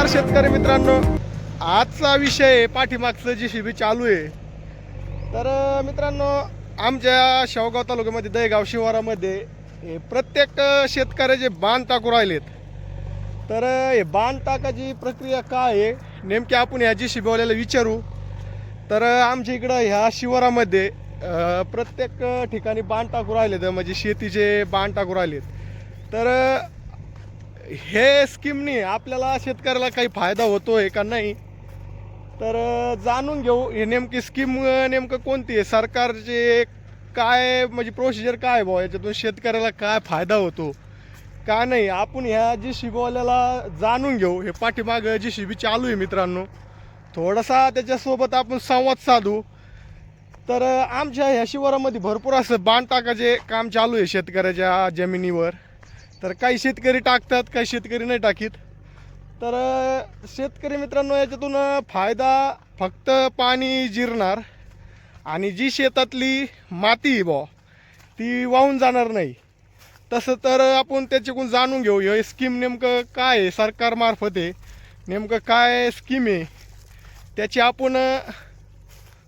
नमस्कार शेतकरी मित्रांनो. आजचा विषय आहे पाठीमागचं जी शिबी चालू आहे. तर मित्रांनो आमच्या शेवगाव तालुक्यामध्ये दहेगाव शिवारामध्ये हे प्रत्येक शेतकऱ्याचे बांध टाकू राहिलेत. तर हे बांध टाकाची प्रक्रिया काय आहे? नेमकी आपण ह्या जी शिबवल्याला विचारू. तर आमच्या इकडं ह्या शिवारामध्ये प्रत्येक ठिकाणी बांध टाकू राहिलेत. म्हणजे शेतीचे बांध टाकू राहिलेत. तर हे स्कीमनी आपल्याला शेतकऱ्याला काही फायदा होतो आहे का नाही? तर जाणून घेऊ हे नेमकी स्कीम नेमकं कोणती आहे? सरकारचे काय म्हणजे प्रोसिजर काय आहे बुवा याच्यातून शेतकऱ्याला काय फायदा होतो? का नाही? आपण ह्या जी शिबवाल्याला जाणून घेऊ. हे पाठीमाग जी शिबी चालू आहे मित्रांनो. थोडासा त्याच्यासोबत आपण संवाद साधू. तर आमच्या ह्या शिवारामध्ये भरपूर असं बांधटाकाचे काम चालू आहे शेतकऱ्याच्या जमिनीवर. तर काही शेतकरी टाकतात काही शेतकरी नाही टाकीत. तर शेतकरी मित्रांनो याच्यातून फायदा फक्त पाणी जिरणार आणि जी शेतातली माती आहे बुवा ती वाहून जाणार नाही. तसं तर आपण त्याच्याकडून जाणून घेऊ हे स्कीम नेमकं काय आहे सरकारमार्फत आहे. नेमकं काय स्कीम आहे? त्याची आपण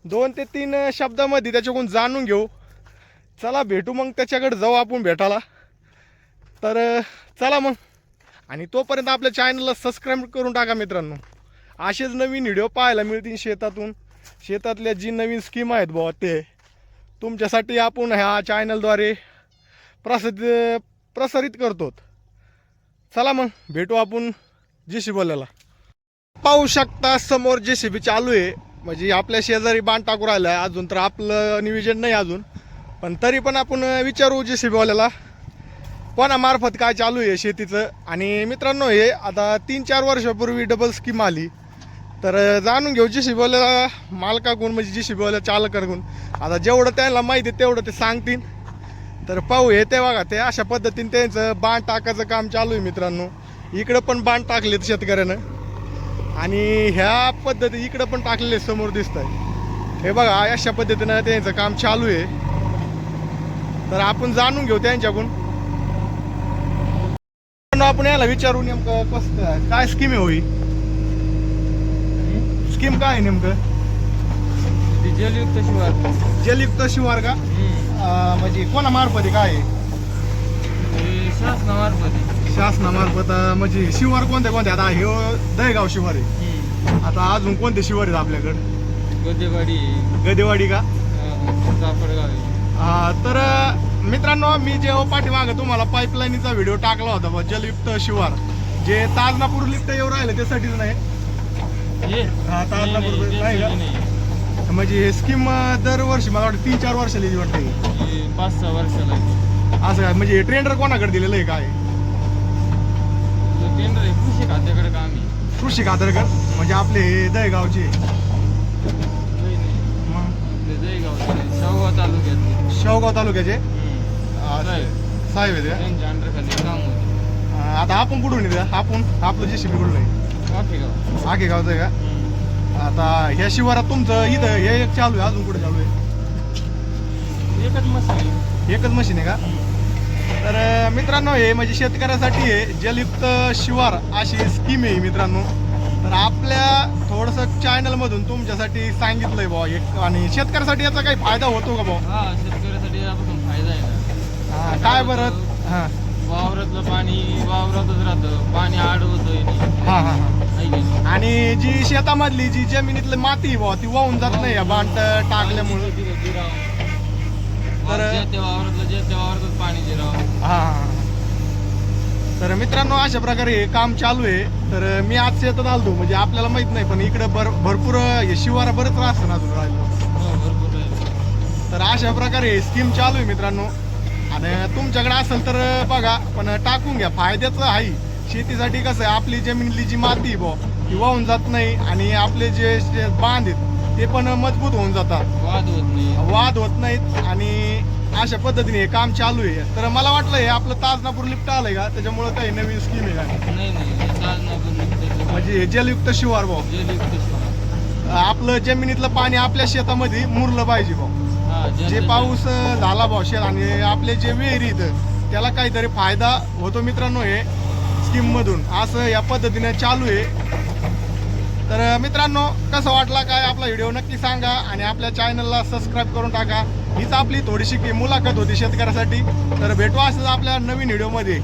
दोन ते तीन शब्दामध्ये त्याच्याकडून जाणून घेऊ. चला भेटू मग त्याच्याकडे जाऊ आपण भेटायला. तर चला मग. आणि तोपर्यंत आपल्या चॅनलला सबस्क्राईब करून टाका मित्रांनो. असेच नवीन व्हिडिओ पाहायला मिळतील शेतातून. शेतातल्या जी नवीन स्कीम आहेत बुवा ते. तुमच्यासाठी आपण ह्या चॅनलद्वारे प्रसिद्ध प्रसारित करतो चला मग भेटू आपण जे सी बोलायला पाहू शकता समोर जे सी बी चालू आहे. म्हणजे आपल्या शेजारी बांध टाकू राहिला आहे अजून तर आपलं नियोजन नाही अजून. पण तरी पण आपण विचारू जे सी बीवाल्याला कोणामार्फत काय चालू आहे शेतीचं? आणि मित्रांनो हे आता तीन चार वर्षापूर्वी डबल स्कीम आली. तर जाणून घेऊ जी शिबवल्या मालकाकडून म्हणजे जी शिबवल्या चालकाकडून आता जेवढं त्यांना माहिती आहे तेवढं ते सांगतील. तर पाहू हे ते बघा ते अशा पद्धतीने त्यांचं बाण टाकायचं काम चालू आहे मित्रांनो. इकडं पण बाण टाकलेत शेतकऱ्यानं. आणि ह्या पद्धती इकडं पण टाकलेले समोर दिसत आहे हे बघा अशा पद्धतीनं त्यांचं काम चालू आहे. तर आपण जाणून घेऊ त्यांच्याकडून. पण आपण याला विचारू नेमकं कसं काय स्कीम आहे होई स्कीम काय आहे नेमकं डिझेलयुक्त शिवार जलयुक्त शिवार का अं, म्हणजे कोणामार्फत आहे काय आहे? शासनामार्फत आहे. शासनामार्फत अं, म्हणजे शिवार कोणते कोणते आता हे दहेगाव शिवार आहे हम्म. आता अजून कोणते शिवार आहेत आपल्याकडे गोदेवाडी. गदेवाडी का अं, जाफरगाव आहे. अं, तर अं, मित्रांनो मी जेव्हा पाठीमागं तुम्हाला पाईपलाईनीचा व्हिडिओ टाकला होता बा, जलयुक्त शिवार जे ताजनापूर लिफ्ट येऊ राहिले त्यासाठीच नाही हे? हा, आता नाही, का? म्हणजे हे स्कीम दरवर्षी मला वाटतं तीन चार वर्षाला येते वाटतं ही. हे पाच सहा वर्षाला. असं काय म्हणजे ट्रेंडर कोणाकडे दिलेलं आहे काय तो टेंडर आहे कृषी खात्याकडे काम आहे कृषी खातरकर म्हणजे आपले हे नाही. शेवगाव तालुक्यातले शेवगाव तालुक्याचे. साहेब. साहेब आहेत का? त्यांच्या अंडरखाली काम होते. अं, आता आपण कुठून येते आपण आपलं जे शिबी कुठून आहे? आगे गावचं आहे का. आता ह्या शिवारात तुमचं इथं हे एक चालू आहे अजून कुठे चालू आहे? एकच मशीन एकच मशीन आहे का? तर अं, मित्रांनो हे म्हणजे शेतकऱ्यासाठी आहे जलयुक्त शिवार अशी स्कीम आहे मित्रांनो. तर आपल्या थोडंसं चॅनलमधून तुमच्यासाठी सांगितलंय भाऊ एक आणि शेतकऱ्यासाठी याचा काही फायदा होतो का भाऊ? हा शेतकऱ्यासाठी यापासून फायदा आहे ना हा, काय बरं? हां. वावरातलं पाणी वावरातच राहतं. पाणी हां हां हां. आणि जी शेतामधली जी जमिनीतली माती भाऊ ती वाहून जात नाही या बांध टाकल्यामुळे. तर- तर त्या वावरातलं जे त्या वावरातच पाणी जिराव. हा. तर मित्रांनो अशा प्रकारे हे काम चालू आहे. तर मी आज शेतात आलतो. म्हणजे आपल्याला माहीत नाही पण इकडे भर भरपूर हे शिवारा बरंच राहतं ना अजून राहिलं. हो भरपूर आहे. तर अशा प्रकारे स्कीम चालू आहे मित्रांनो. आणि तुमच्याकडे असेल तर बघा पण टाकून घ्या. फायद्याचं आहे. शेतीसाठी कसं आहे आपली जमिनीतली जी माती आहे बुवा ती वाहून जात नाही आणि आपले जे बांध आहेत ते पण मजबूत होऊन जातात. वाद होत नाही. वाद होत नाहीत आणि अशा पद्धतीने हे काम चालू आहे. तर मला वाटलं हे आपलं ताजनापूर लिफ्ट आलंय का? त्याच्यामुळं काही नवीन स्कीम आहे का? नाही नाही हे साधनापूर निघतं. म्हणजे हे जलयुक्त शिवार भाऊ जलयुक्त शिवार. आपलं जमिनीतलं पाणी आपल्या शेतामध्ये मुरलं पाहिजे भाऊ जे पाऊस झाला भाऊ शेत आणि आपले जे विहिरीत त्याला काहीतरी फायदा होतो मित्रांनो हे स्कीम मधून असं या पद्धतीने चालू आहे. तर मित्रांनो कसं वाटला काय आपला व्हिडिओ नक्की सांगा आणि आपल्या चॅनलला सबस्क्राईब करून टाका. हीच आपली थोडीशी मुलाखत होती शेतकऱ्यासाठी. तर भेटू असं आपल्या नवीन व्हिडिओमध्ये.